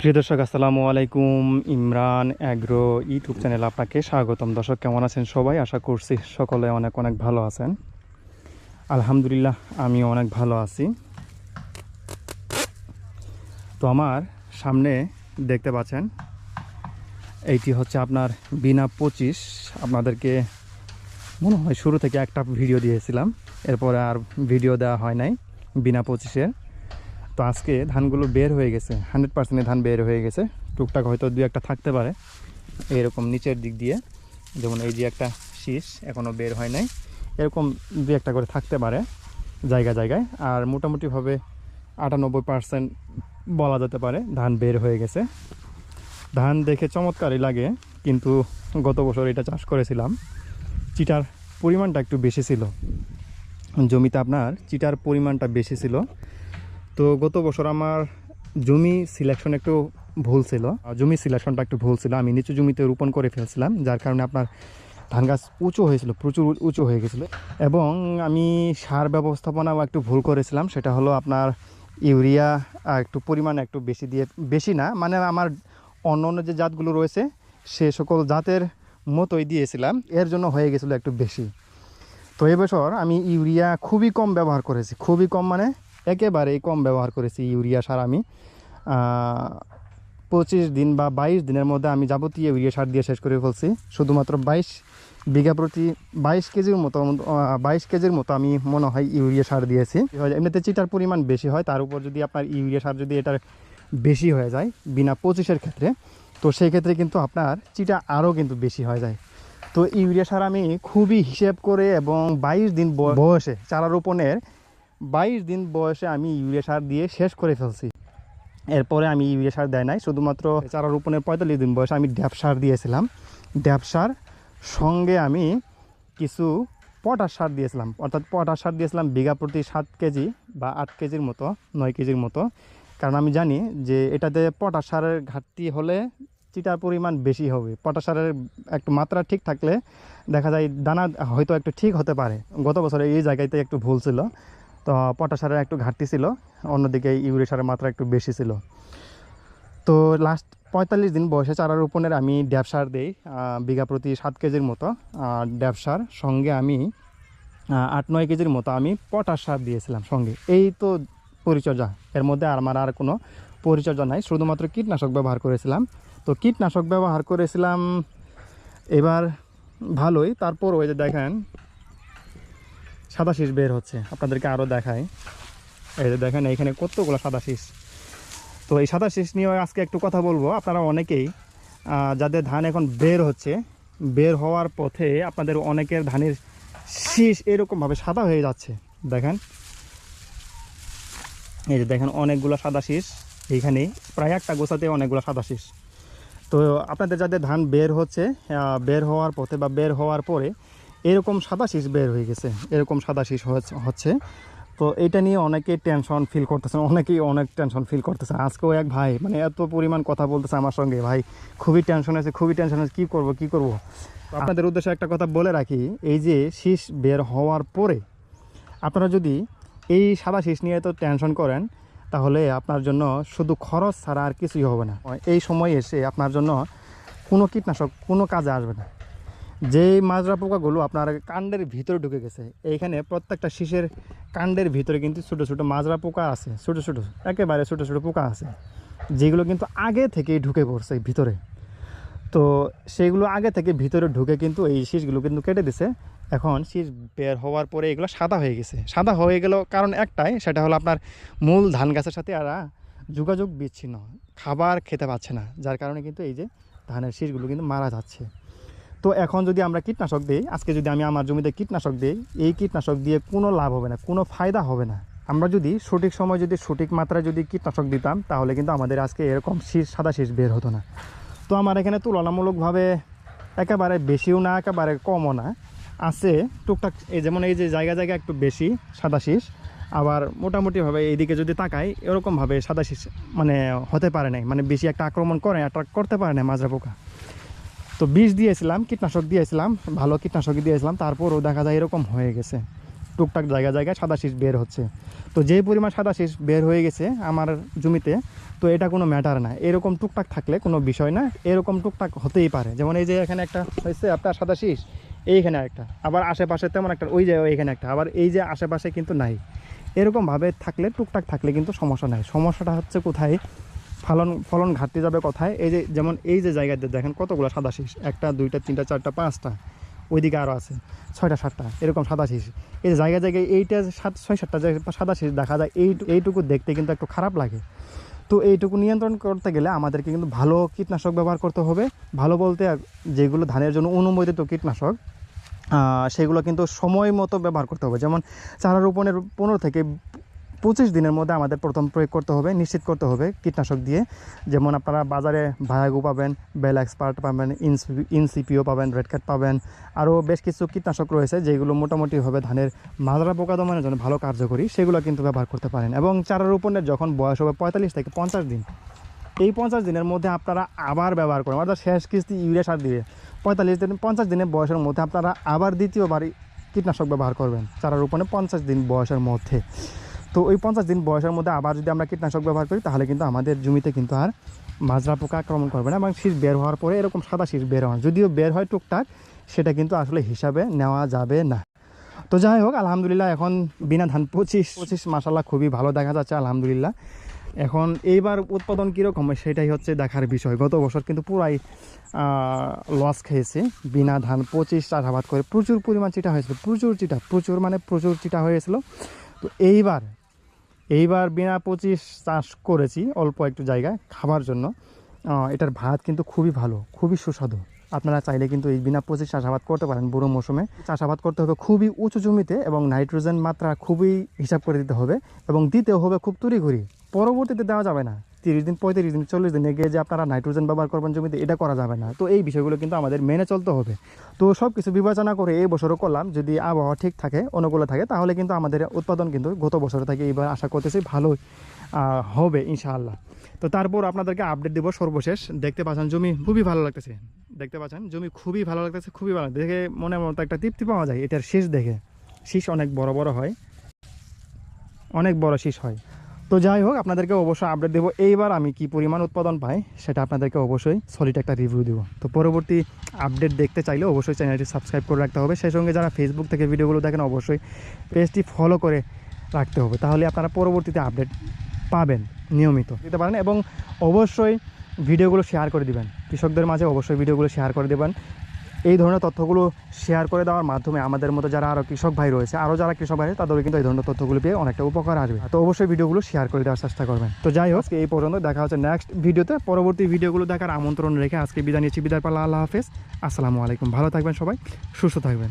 প্রিয় দর্শক, আসসালামু আলাইকুম। ইমরান অ্যাগ্রো ইউটিউব চ্যানেল আপনাকে স্বাগতম। দর্শক, কেমন আছেন সবাই? আশা করছি সকলে অনেক অনেক ভালো আছেন। আলহামদুলিল্লাহ আমি অনেক ভালো আছি। তো আমার সামনে দেখতে পাচ্ছেন, এইটি হচ্ছে আপনার বিনা পঁচিশ। আপনাদেরকে মনে হয় শুরু থেকে একটা ভিডিও দিয়েছিলাম, এরপরে আর ভিডিও দেওয়া হয় নাই বিনা পঁচিশের। তো আজকে ধানগুলো বের হয়ে গেছে হান্ড্রেড পার্সেন্টের ধান বের হয়ে গেছে। টুকটাক হয়তো দু একটা থাকতে পারে, এরকম নিচের দিক দিয়ে। যেমন এই যে একটা শীষ এখনও বের হয় নাই, এরকম দু একটা করে থাকতে পারে জায়গা জায়গায়। আর মোটামুটিভাবে আটানব্বই পার্সেন্ট বলা যেতে পারে ধান বের হয়ে গেছে। ধান দেখে চমৎকারই লাগে, কিন্তু গত বছর এটা চাষ করেছিলাম, চিটার পরিমাণটা একটু বেশি ছিল। জমিতে আপনার চিটার পরিমাণটা বেশি ছিল তো গত বছর আমার জমি সিলেকশন একটু ভুল ছিল। জমি সিলেকশনটা একটু ভুল ছিল। আমি নিচু জমিতে রোপণ করে ফেলছিলাম, যার কারণে আপনার ধান গাছ উঁচু হয়েছিল, প্রচুর উঁচু হয়ে গেছিল। এবং আমি সার ব্যবস্থাপনাও একটু ভুল করেছিলাম, সেটা হলো আপনার ইউরিয়া একটু পরিমাণ একটু বেশি দিয়ে, বেশি না মানে আমার অন্য অন্য যে জাতগুলো রয়েছে, সে সকল জাতের মতোই দিয়েছিলাম। এর জন্য হয়ে গেছিল একটু বেশি। তো এবছর আমি ইউরিয়া খুবই কম ব্যবহার করেছি, খুবই কম মানে একেবারেই কম ব্যবহার করেছি ইউরিয়া সার আমি। পঁচিশ দিন বা বাইশ দিনের মধ্যে আমি যাবতীয় ইউরিয়া সার দিয়ে শেষ করে ফেলছি। শুধুমাত্র বাইশ বিঘা প্রতি বাইশ কেজির মতো বাইশ কেজির মতো আমি মনে হয় ইউরিয়া সার দিয়েছি। এমনিতে চিটার পরিমাণ বেশি হয়, তার উপর যদি আপনার ইউরিয়া সার যদি এটার বেশি হয়ে যায় বিনা পঁচিশের ক্ষেত্রে, তো সেই ক্ষেত্রে কিন্তু আপনার চিটা আরও কিন্তু বেশি হয়ে যায়। তো ইউরিয়া সার আমি খুবই হিসেব করে এবং বাইশ দিন বয়সে চারা রোপণের বাইশ দিন বয়সে আমি ইউরিয়া সার দিয়ে শেষ করে ফেলছি। এরপরে আমি ইউরিয়া সার দেয় নাই, শুধুমাত্র চারা রোপণের পঁয়তাল্লিশ দিন বয়সে আমি ড্যাপ সার দিয়েছিলাম। ড্যাপ সার সঙ্গে আমি কিছু পটাশ সার দিয়েছিলাম। অর্থাৎ পটাশ সার দিয়েছিলাম বিঘা প্রতি সাত কেজি বা আট কেজির মতো, নয় কেজির মতো। কারণ আমি জানি যে এটাতে পটাশ সারের ঘাটতি হলে চিটার পরিমাণ বেশি হবে। পটাশ সারের একটু মাত্রা ঠিক থাকলে দেখা যায় দানা হয়তো একটু ঠিক হতে পারে। গত বছরে এই জায়গাতে একটু ভুল ছিল। তো পটাশ সারের একটু ঘাটতি ছিল, অন্যদিকে ইউরিয়া সারের মাত্রা একটু বেশি ছিল। তো লাস্ট পঁয়তাল্লিশ দিন বয়সে চারা রোপণের আমি ড্যাব সার দিই বিঘা প্রতি সাত কেজির মতো। ড্যাব সার সঙ্গে আমি আট নয় কেজির মতো আমি পটাশ সার দিয়েছিলাম সঙ্গে। এই তো পরিচর্যা, এর মধ্যে আর আমার আর কোনো পরিচর্যা নাই, শুধুমাত্র কীটনাশক ব্যবহার করেছিলাম। তো কীটনাশক ব্যবহার করেছিলাম, এবার ভালোই তারপর ওই যে দেখেন সাদা শীষ বের হচ্ছে। আপনাদেরকে আরও দেখায় এই যে দেখেন, এইখানে কতগুলো সাদা শীষ তো এই সাদা শীষ নিয়ে আজকে একটু কথা বলব। আপনারা অনেকেই যাদের ধান এখন বের হচ্ছে, বের হওয়ার পথে আপনাদের অনেকের ধানের শীষ এরকমভাবে সাদা হয়ে যাচ্ছে। দেখেন। এই যে দেখেন, অনেকগুলো সাদা শীষ এইখানে প্রায় একটা গোছাতে অনেকগুলো সাদা শীষ তো আপনাদের যাদের ধান বের হচ্ছে বের হওয়ার পথে বা বের হওয়ার পরে এরকম সাদা শীষ বের হয়ে গেছে এরকম সাদা শীষ হচ্ছে- হচ্ছে। তো এটা নিয়ে অনেকেই টেনশন ফিল করতেছেন অনেকেই অনেক টেনশন ফিল করতেছে আজকেও এক ভাই মানে এত পরিমাণ কথা বলতেছে আমার সঙ্গে ভাই খুবই টেনশন আছে খুবই টেনশন আছে কী করব কী করব? আপনাদের উদ্দেশ্যে একটা কথা বলে রাখি এই যে শীষ বের হওয়ার পরে আপনারা যদি এই সাদা শীষ নিয়ে তো টেনশন করেন তাহলে আপনার জন্য শুধু খরচ ছাড়া আর কিছুই হবে না। এই সময় এসে আপনার জন্য কোনো কীটনাশক কোনো কাজে আসবে না। যেই মাজরা পোকাগুলো আপনার কাণ্ডের ভিতরে ঢুকে গেছে, এইখানে প্রত্যেকটা শীষের কাণ্ডের ভিতরে কিন্তু ছোটো ছোটো মাজরা পোকা আছে, ছোটো ছোটো, একেবারে ছোটো ছোটো পোকা আছে, যেগুলো কিন্তু আগে থেকেই ঢুকে পড়ছে ভিতরে। তো সেইগুলো আগে থেকে ভিতরে ঢুকে কিন্তু এই শীষগুলো কিন্তু কেটে দিছে। এখন শীষ বের হওয়ার পরে এগুলো সাদা হয়ে গেছে। সাদা হয়ে গেল কারণ একটাই, সেটা হলো আপনার মূল ধান গাছের সাথে আর যোগাযোগ বিচ্ছিন্ন, খাবার খেতে পাচ্ছে না, যার কারণে কিন্তু এই যে ধানের শীষগুলো কিন্তু মারা যাচ্ছে। তো এখন যদি আমরা কীটনাশক দিই, আজকে যদি আমি আমার জমিতে কীটনাশক দিই, এই কীটনাশক দিয়ে কোনো লাভ হবে না, কোনো ফায়দা হবে না। আমরা যদি সঠিক সময় যদি সঠিক মাত্রায় যদি কীটনাশক দিতাম, তাহলে কিন্তু আমাদের আজকে এরকম শীষ সাদা শীষ বের হতো না। তো আমার এখানে তুলনামূলকভাবে একেবারে বেশিও না, একেবারে কমও না। আছে টুকটাক, এই যেমন এই যে জায়গা জায়গা একটু বেশি সাদা শীষ আবার মোটামুটিভাবে এইদিকে যদি তাকাই, এরকমভাবে সাদা শীষ মানে হতে পারে নাই মানে বেশি একটা আক্রমণ করে অ্যাট্রাক্ট করতে পারে না মাজরা পোকা তো বিষ দিয়েছিলাম, কীটনাশক দিয়েছিলাম, ভালো কীটনাশক দিয়েছিলাম, তারপরও দেখা যায় এরকম হয়ে গেছে। টুকটাক জায়গা জায়গায় সাদা শীষ বের হচ্ছে। তো যে পরিমাণ সাদা শীষ বের হয়ে গেছে আমার জমিতে, তো এটা কোনো ম্যাটার না। এরকম টুকটাক থাকলে কোনো বিষয় না, এরকম টুকটাক হতেই পারে। যেমন এই যে এখানে একটা হয়েছে আপনার সাদা শীষ, এইখানে একটা আবার আশেপাশে তেমন একটা, ওই যে এইখানে একটা। আবার এই যে আশেপাশে কিন্তু নাই। এরকমভাবে থাকলে, টুকটাক থাকলে কিন্তু সমস্যা নাই। সমস্যাটা হচ্ছে কোথায়? ফলন ফলন ঘাটতি যাবে কোথায়? এই যে যেমন এই যে জায়গাতে দেখেন কতগুলো সাদা শীষ। একটা, দুইটা, তিনটা, চারটা, পাঁচটা। ওইদিকে আরও আছে, ছয়টা, সাতটা, এরকম সাদা শীষ। এই জায়গায় জায়গায় এইটা সাত, ছয়, সাতটা জায়গায় সাদা শীষ দেখা যায়, এই, এইটুকু দেখতে কিন্তু একটু খারাপ লাগে। তো এইটুকু নিয়ন্ত্রণ করতে গেলে আমাদেরকে কিন্তু ভালো কীটনাশক ব্যবহার করতে হবে। ভালো বলতে যেগুলো ধানের জন্য অনুমোদিত কীটনাশক সেগুলো কিন্তু সময় মতো ব্যবহার করতে হবে। যেমন চারা রোপণের পনেরো থেকে পঁচিশ দিনের মধ্যে আমাদের প্রথম প্রয়োগ করতে হবে, নিশ্চিত করতে হবে কীটনাশক দিয়ে। যেমন আপনারা বাজারে ভায়াগু পাবেন, বেল এক্সপার্ট পাবেন ইনসিপিও পাবেন, রেড ক্যাট পাবেন, আরও বেশ কিছু কীটনাশক রয়েছে যেগুলো মোটামুটিভাবে ধানের মাজরা পোকা দমনের জন্য ভালো কার্যকরী, সেগুলো কিন্তু ব্যবহার করতে পারেন। এবং চারা রোপণের যখন বয়স হবে পঁয়তাল্লিশ থেকে পঞ্চাশ দিন, এই পঞ্চাশ দিনের মধ্যে আপনারা আবার ব্যবহার করেন। অর্থাৎ শেষ কিস্তি ইউরিয়া সার দিয়ে পঁয়তাল্লিশ দিন, পঞ্চাশ দিনের বয়সের মধ্যে আপনারা আবার দ্বিতীয়বার কীটনাশক ব্যবহার করবেন চারা রোপণে পঞ্চাশ দিন বয়সের মধ্যে। তো ওই পঞ্চাশ দিন বয়সের মধ্যে আবার যদি আমরা কীটনাশক ব্যবহার করি, তাহলে কিন্তু আমাদের জমিতে কিন্তু আর মাজরা পোকা আক্রমণ করবে না এবং শীষ বের হওয়ার পরে এরকম সাদা শীষ বের হয় যদিও বের হয় টুকটাক, সেটা কিন্তু আসলে হিসাবে নেওয়া যাবে না। তো যাই হোক, আলহামদুলিল্লাহ এখন বিনা ধান পঁচিশ পঁচিশ মাসাল্লাহ খুবই ভালো দেখা যাচ্ছে, আলহামদুলিল্লাহ। এখন এইবার উৎপাদন কীরকম হয় সেটাই হচ্ছে দেখার বিষয়। গত বছর কিন্তু পুরাই লস খেয়েছে। বিনা ধান পঁচিশ চাষাবাদ করে প্রচুর পরিমাণ চিটা হয়েছিল, প্রচুর চিটা, প্রচুর মানে প্রচুর চিটা হয়েছিল তো এইবার এইবার বিনা পঁচিশ চাষ করেছি অল্প একটু জায়গায় খাবার জন্য। এটার ভাত কিন্তু খুবই ভালো, খুবই সুস্বাদু। আপনারা চাইলে কিন্তু এই বিনা পঁচিশ চাষাবাদ করতে পারেন বুড়ো মৌসুমে। চাষাবাদ করতে হবে খুবই উঁচু জমিতে এবং নাইট্রোজেন মাত্রা খুবই হিসাব করে দিতে হবে এবং দিতে হবে খুব তড়িঘড়ি। পরবর্তীতে দেওয়া যাবে না। তিরিশ দিন, পঁয়ত্রিশ দিন, চল্লিশ দিনে গিয়ে যে আপনারা নাইট্রোজেন ব্যবহার করবেন জমিতে, এটা করা যাবে না। তো এই বিষয়গুলো কিন্তু আমাদের মেনে চলতে হবে। তো সব কিছু বিবেচনা করে এই বছরও করলাম। যদি আবহাওয়া ঠিক থাকে, অনুকূলে থাকে, তাহলে কিন্তু আমাদের উৎপাদন কিন্তু গত বছর থেকে এইবার আশা করতেছি ভালোই হবে, ইনশাআল্লাহ। তো তারপর আপনাদেরকে আপডেট দেবো সর্বশেষ। দেখতে পাচ্ছেন জমি খুবই ভালো লাগতেছে। দেখতে পাচ্ছেন, জমি খুবই ভালো লাগতেছে, খুবই ভালো দেখে মনে মতো একটা তৃপ্তি পাওয়া যায়। এটার শীষ দেখে। শীষ অনেক বড় বড় হয়। অনেক বড় শীষ হয়। তো যাই হোক, আপনাদেরকে অবশ্যই আপডেট দেবো। এইবার আমি কি পরিমাণ উৎপাদন পাই, সেটা আপনাদেরকে অবশ্যই সলিড একটা রিভিউ দেবো। তো পরবর্তী আপডেট দেখতে চাইলে অবশ্যই চ্যানেলটি সাবস্ক্রাইব করে রাখতে হবে। সেই সঙ্গে যারা ফেসবুক থেকে ভিডিওগুলো দেখেন, অবশ্যই পেজটি ফলো করে রাখতে হবে। তাহলে আপনারা পরবর্তীতে আপডেট পাবেন, নিয়মিত। দিতে পারেন এবং অবশ্যই ভিডিওগুলো শেয়ার করে দিবেন। কৃষকদের মাঝে অবশ্যই ভিডিওগুলো শেয়ার করে দেবেন। এই ধরনের তথ্যগুলো শেয়ার করে দেওয়ার মাধ্যমে আমাদের মতো যারা আরও কৃষক ভাই রয়েছে আরও যারা কৃষক ভাই তাদের তাদেরও কিন্তু এই ধরনের তথ্যগুলো পেয়ে অনেকটা উপকার আসবে। তো অবশ্যই ভিডিওগুলো শেয়ার করে দেওয়ার চেষ্টা করবেন। তো যাই হোক, এই পর্যন্ত দেখা হচ্ছে নেক্সট ভিডিওতে পরবর্তী ভিডিওগুলো দেখার আমন্ত্রণ রেখে আজকে বিদায় নিচ্ছি। বিদায় পাল্লা আল্লাহ হাফেজ। আসসালামু আলাইকুম। ভালো থাকবেন সবাই, সুস্থ থাকবেন।